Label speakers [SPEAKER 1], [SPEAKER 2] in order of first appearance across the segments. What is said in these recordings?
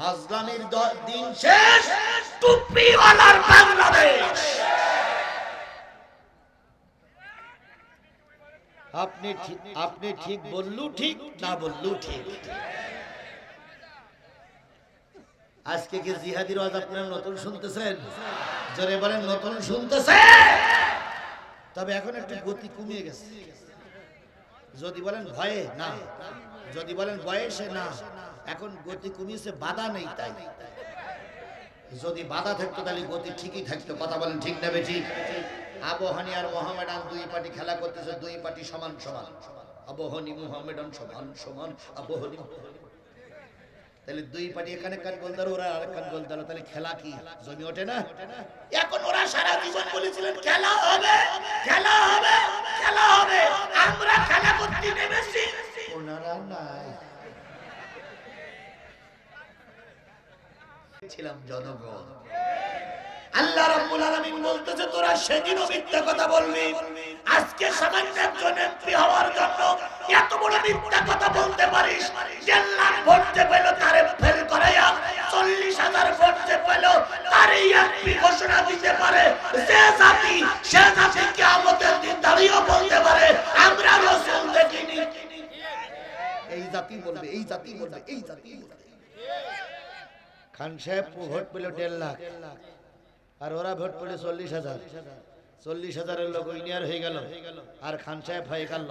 [SPEAKER 1] হাজলামির দিন শেষ। টুপিওয়ালার বাংলাদেশ। আপনি ঠিক আপনি ঠিক বললু, ঠিক না বললু, ঠিক। আজকে কি জিহাদির ওয়াজ আপনারা নতুন শুনতেছেন? জোরে বলেন, নতুন শুনতেছেন তবে এখন একটু গতি কমিয়ে গেছে। যদি বলেন ভয়ে, না। যদি বলেন বয়সে, না। এখন গতি কমিয়েছে, বাধা নেই তাই। যদি বাধা থাকতো তাহলে গতি ঠিকই থাকতো, কথা বলেন ঠিক নেবে ঠিক আবহানি আর মোহামেডান দুই পার্টি খেলা করতেছে, দুই পার্টি সমান সমান। আবহানি মোহামেডান সমান সমান আবহানি তাহলে দুই পার্টি এখানে কান গোল দিল ওরা আরেক কান গোল দিল তাহলে খেলা কি? জমি ওঠে না? এখন ওরা সারা জীবন বলেছিলেন, খেলা হবে খেলা হবে খেলা হবে। আমরা খেলা করতে নেমেছি। ওনারা নাই। ছিলাম জনগণ। আল্লাহ রাব্বুল আলামিন বলতেছে, তোরা সেদিনও মিথ্যা কথা বলবি। আজকে সামান্য একজন এমপি হওয়ার জন্য এত বড় মিথ্যা কথা বলতে পারিস। দেড় লাখ ভোট যে পেল তারে ফেল করাইয়া চল্লিশ হাজার ভোট যে পেল তারে এমপি ঘোষণা দিতে পারে। সে জাতি সে জাতি কিয়ামতের দিন দাঁড়িয়েও বলতে পারে। আমরা রসুল দেখিনি। এই জাতি বলবে, এই জাতি বলবে, এই জাতি বলবে। খান সাহেব ভোট পেল দেড় লাখ। আর ওরা ভোট পেল চল্লিশ হাজার। চল্লিশ হাজারের লোক ইন্ডিয়ার হয়ে গেল। আর খান সাহেব হয়ে গেল।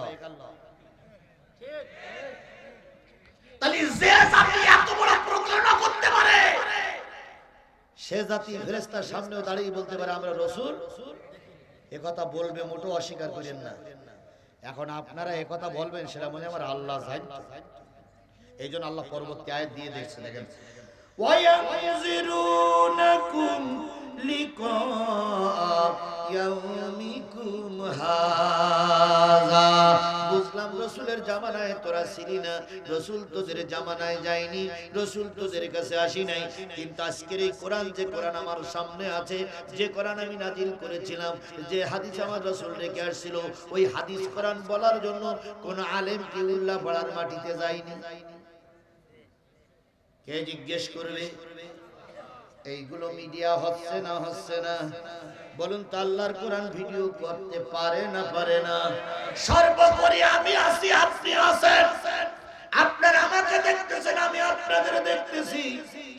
[SPEAKER 1] সে জাতি ফেরেস্তার সামনেও দাঁড়িয়ে বলতে পারে আমরা রসুল। এ কথা বলবে মোটো অস্বীকার করেন না। এখন আপনারা কথা বলবেন সেটা মনে হয় আমার আল্লাহ জানতো এই জন্য আল্লাহ পরবর্তী আয়াত দিয়ে দেখছে দেখেন। وينذرونكم لقاء يومكم هذا বুঝলাম রসুলের জামানায় তোরা ছিলি না রসুল তোদের জামানায় যায়নি রসুল তোদের কাছে আসি নাই কিন্তু আজকের এই কোরআন যে কোরআন আমার সামনে আছে যে কোরআন আমি নাজিল করেছিলাম যে হাদিস আমার রসুল রেখে আসছিল ওই হাদিস কোরআন বলার জন্য কোন আলেম কি উল্লাহ পড়ার মাটিতে যায়নি কে জিজ্ঞেস করবে? এইগুলো মিডিয়া হচ্ছে না হচ্ছে না। বলুন তাল্লার কোরআন ভিডিও করতে পারে না পারে না? সর্বোপরি আমি আছি, আপনি আছেন। আপনারা আমাকে দেখতেছেন, আমি আপনাদের দেখতেছি।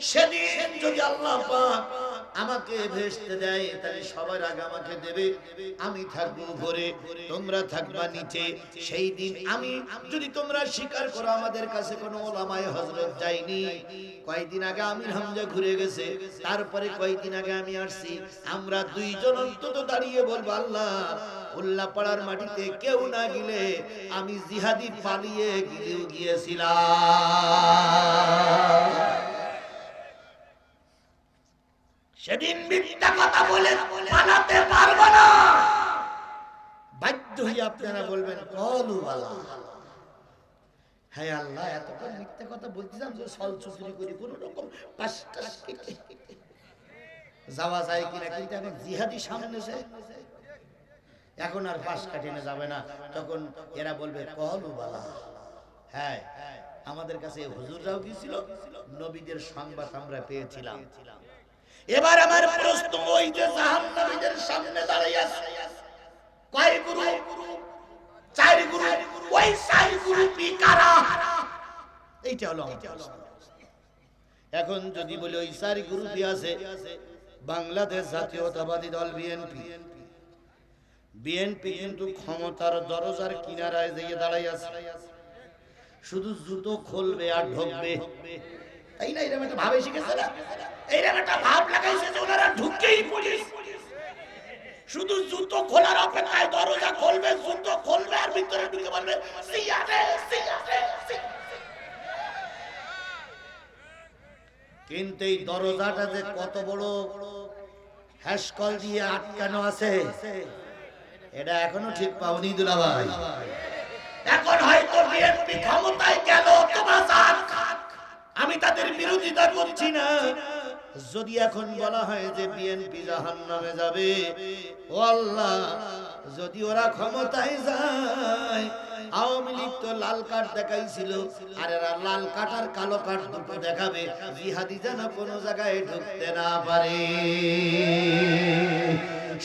[SPEAKER 1] সেদিন যদি আল্লাহ পাক আমাকে ভেস্তে দেয়, তাহলে সবার আগে আমাকে দেবে। আমি থাকব উপরে, তোমরা থাকবা নিচে। সেই দিন আমি, যদি তোমরা স্বীকার করো, আমাদের কাছে কোনো ওলামায় হজরত যায়নি। কয়েকদিন আগে আমির হামজা ঘুরে গেছে। তারপরে কয়েকদিন আগে আমি আসছি। আমরা দুইজন অন্তত দাঁড়িয়ে বলব, আল্লাহ উল্লাহ পাড়ার মাটিতে কেউ না গেলে আমি জিহাদি পালিয়ে গিয়েও গিয়েছিলাম। সেদিন মিথ্যা কথা বলে পালাতে পারব না। বাধ্য হয়ে আপনারা বলবেন, কলু হ্যাঁ আল্লাহ মিথ্যা কথা বলতেছিলাম যে সল করি, কোন রকম যাওয়া যায় কিনা, কিন্তু এখন জিহাদি সামনে এখন আর পাশ কাটিনে যাবে না। তখন এরা বলবে, কলু বালা। হ্যাঁ আমাদের কাছে হুজুররাও গিয়েছিল নবীদের সংবাদ আমরা পেয়েছিলাম। এবার আমার প্রশ্ন ওই যে জাহান্নামীদের সামনে দাঁড়িয়ে আছে। কয় গুরু? চার গুরু? ওই চার গুরু কি কারা? এইটা হলো এখন যদি বলি ওই চার গ্রুপই আছে? বাংলাদেশ জাতীয়তাবাদী দল, বিএনপি। বিএনপি কিন্তু ক্ষমতার দরজার কিনারায় দিয়ে দাঁড়াই আছে। শুধু জুতো খুলবে আর ঢুকবে। তাই না এরকম একটা না? একটা ভাব লাগাইছে যে ওনারা ঢুককেই পুলিশ। শুধু জুতো খোলার অপেক্ষায় দরজা খুলবে, জুতো খুলবে আর ভিতরে ঢুকে। কিন্তু এই দরজাটা যে কত বড় হ্যাসকল দিয়ে আটকানো আছে, এটা এখনও ঠিক পাওনি দুলাভাই। এখন হয়তো বিএনপি ক্ষমতায় গেল তোমার আমি তাদের বিরোধিতা করছি না। যদি এখন বলা হয় যে বিএনপি জাহান নামে যাবে আল্লাহ, যদি ওরা ক্ষমতায় যায়, আওয়ামী লীগ তো লাল কার্ড দেখাইছিল, আর এরা লাল কার্ড আর কালো কার্ড দুটো দেখাবে, জিহাদি যেন কোনো জায়গায় ঢুকতে না পারে।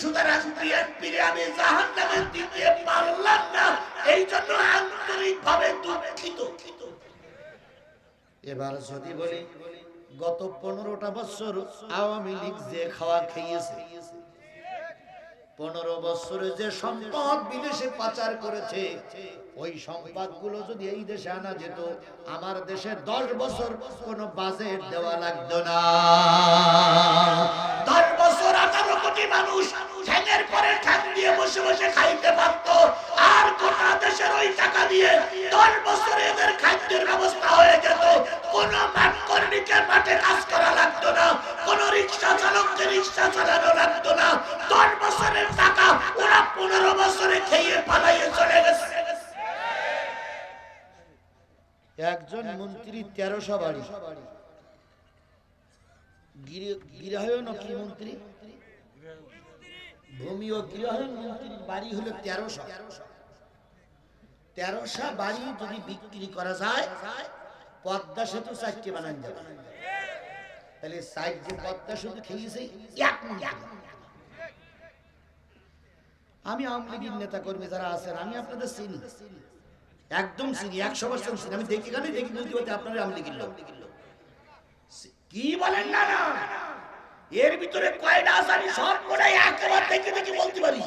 [SPEAKER 1] সুতরাং বিএনপির আমি জাহান নামে দিতে পারলাম না এই জন্য আন্তরিক ভাবে দুঃখিত। এবার যদি বলি, গত পনেরোটা বছর আওয়ামী লীগ যে খাওয়া খেয়েছে, পনেরো বছরে যে সম্পদ বিদেশে পাচার করেছে, ওই সম্পদগুলো যদি এই দেশে আনা যেত, আমার দেশে দশ বছর কোনো বাজেট দেওয়া লাগতো না। দশ বছর আঠারো কোটি মানুষ ঠ্যাঙের পরে ঠ্যাং দিয়ে বসে বসে খাইতে পারত, আর গোটা দেশের ওই টাকা দিয়ে দশ বছরে এদের খাদ্যের ব্যবস্থা কর্মীকে মাঠে কাজ করা লাগতো না, কোন রিক্সা চালককে রিক্সা চালানো লাগতো না। দশ বছরের টাকা ওরা পনেরো বছরে খেয়ে পালাইয়ে চলে গেছে। একজন মন্ত্রী তেরোশো বাড়ি। গৃহায়ন কি মন্ত্রী? ভূমি ও গৃহায়ন মন্ত্রীর বাড়ি হলো তেরোশো। তেরোশো বাড়ি যদি বিক্রি করা যায় পদ্মা সেতু চারটে বানান যাবে। তাহলে সাইড যে পদ্মা সেতু খেয়েছে আমি আওয়ামী লীগের নেতা কর্মী যারা আছেন, আমি আপনাদের চিনি। একদম চিনি, একশো পার্সেন্ট চিনি। আমি দেখি গানে দেখি বুঝতে পারছি আপনারা আওয়ামী লীগের লোক। কি বলেন না না? এর ভিতরে কয়টা আছে আমি সব কটাই একবার দেখে দেখে বলতে পারি।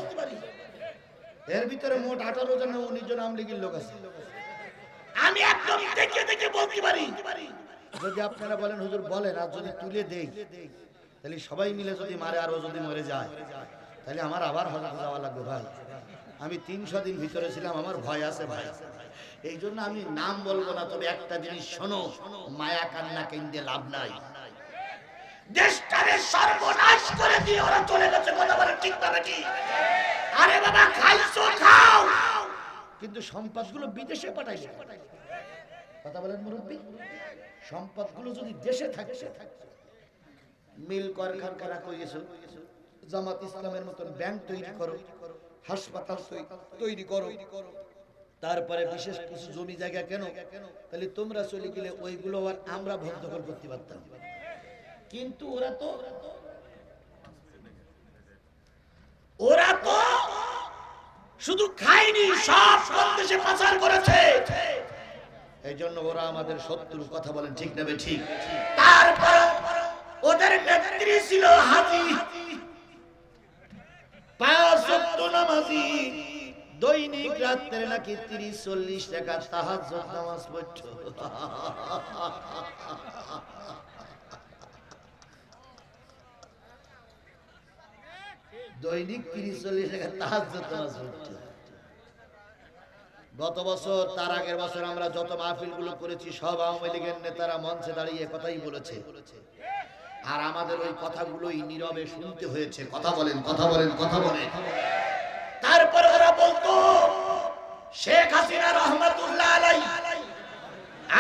[SPEAKER 1] এর ভিতরে মোট আঠারো জন, উনিশ জন আওয়ামী লীগের লোক আছে। আমি একদম দেখে দেখে বলতে পারি। যদি আপনারা বলেন হুজুর বলেন আর যদি তুলে দেই তাহলে সবাই মিলে যদি মারে আরও যদি মরে যায় তাহলে আমার আবার হজরত যাওয়া লাগবে ভাই। আমি তিনশো দিন ভিতরে ছিলাম আমার ভয় আছে ভাই। এই জন্য আমি নাম বলব না তবে একটা জিনিস শোনো মায়া কান্না কেন্দ্রে লাভ নাই। দেশটারে সর্বনাশ করে দিয়ে ওরা চলে গেছে কথা বলে ঠিক না নাকি আরে বাবা খাইছো খাও। কিন্তু সম্পদগুলো বিদেশে পাঠাইছে। কথা বলেন মুরব্বী। সম্পদগুলো যদি দেশে থাকছে মিল কারখানা কই গেছো? জামাত ইসলামের মতন ব্যাংক তৈরি করো, হাসপাতাল তৈরি করো। তারপরে বিশেষ কিছু জমি জায়গা কেন? তাহলে তোমরা চলে গেলে ওইগুলো আর আমরা ভোগ দখল করতে পারতাম কিন্তু ওরা তো ওরা তো শুধু খায়নি, সব দেশে পাচার করেছে। এই জন্য ওরা আমাদের শত্রু কথা বলেন, ঠিক নেবে ঠিক। তারপর ওদের নেত্রী ছিল হাজি। দৈনিক রাত্রে নাকি তিরিশ, চল্লিশ টাকা তাহাজ্জুদ নামাজ দৈনিক তিরিশ, চল্লিশ টাকা পড়ছো গত বছর, তার আগের বছর আমরা যত মাহফিলগুলো করেছি, সব আওয়ামী লীগের নেতারা মঞ্চে দাঁড়িয়ে কথাই বলেছে। আর আমাদের ওই কথাগুলোই নীরবে শুনতে হয়েছে। কথা বলেন কথা বলেন কথা বলেন। তারপরে ওরা বলতো, শেখ হাসিনা রহমতুল্লাহ আলাই।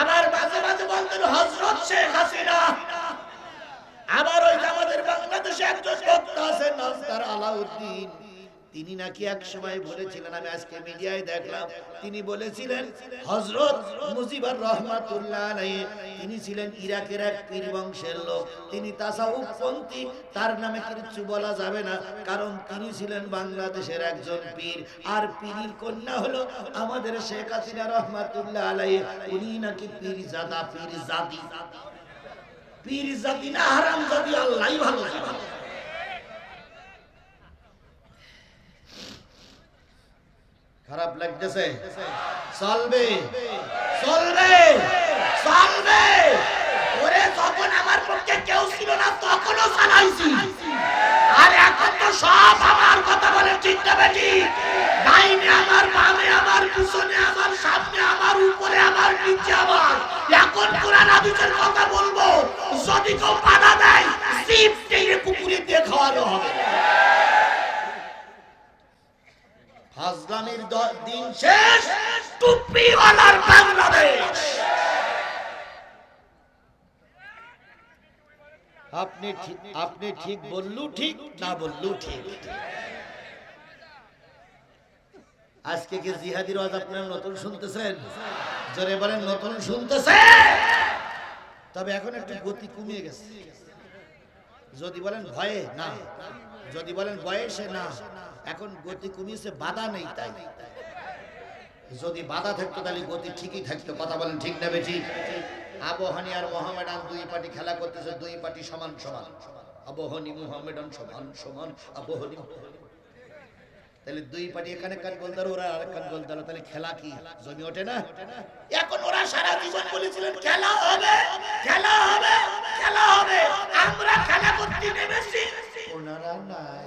[SPEAKER 1] আবার মাঝে মাঝে বলতেন হজরত শেখ হাসিনা। আবার ওই আমাদের বাংলাদেশে একজন বক্তা আছেন, নাম তার আলাউদ্দিন। তিনি নাকি এক সময় বলেছিলেন আমি আজকে মিডিয়ায় দেখলাম তিনি বলেছিলেন হজরত মুজিবুর রহমাতুল্লাহ আলাইহি তিনি ছিলেন ইরাকের এক পীর বংশের লোক। তিনি তাসাউফপন্থী তার নামে কিছু বলা যাবে না কারণ তিনি ছিলেন বাংলাদেশের একজন পীর। আর পীরের কন্যা হলো আমাদের শেখ হাসিনা রহমাতুল্লাহ আলাইহি উনি নাকি পীর জাদা পীর জাদি পীর জাতি না হারাম জাতি আল্লাহই ভালো খারাপ লাগতেছে। চলবে। চলবে। চলবে। ওরে যখন আমার পক্ষে কেউ ছিল না, তখনও চালাইছি। আর এখন তো সব আমার কথা বলে না বেটি। ডাইনে আমার, বামে আমার, পিছনে আমার, সামনে আমার, উপরে আমার, নিচে আমার। এখন কোরআন, হাদিসের কথা বলব। যদি কেউ বাধা দেয় সিপ টেনে দিয়ে খাওয়ানো হবে। ফাজলামির দ- দিন শেষ। টুপিওয়ালার বাংলাদেশ। আপনি ঠিক আপনি ঠিক বললু, ঠিক না বললু, ঠিক। আজকে কি জিহাদির ওয়াজ আপনারা নতুন শুনতেছেন? জোরে বলেন, নতুন শুনতেছেন তবে এখন একটু গতি কমিয়ে গেছে। যদি বলেন ভয়ে, না। যদি বলেন বয়সে, না। এখন গতি কমিয়েছে, বাধা নেই তাই। যদি বাধা থাকতো তাহলে গতি ঠিকই থাকতো, কথা বলেন ঠিক না ঠিক আবহানি আর মোহামেডান দুই পার্টি খেলা করতেছে, দুই পার্টি সমান সমান। আবহানি মোহামেডান সমান সমান আবহানি তাহলে দুই পার্টি এখানে কান গোল ওরা আরেক কান গোল তাহলে খেলা কি? জমি ওঠে না? এখন ওরা সারা জীবন বলেছিলেন, খেলা হবে খেলা হবে খেলা হবে। আমরা খেলা করতে নেমেছি। ওনারা নাই।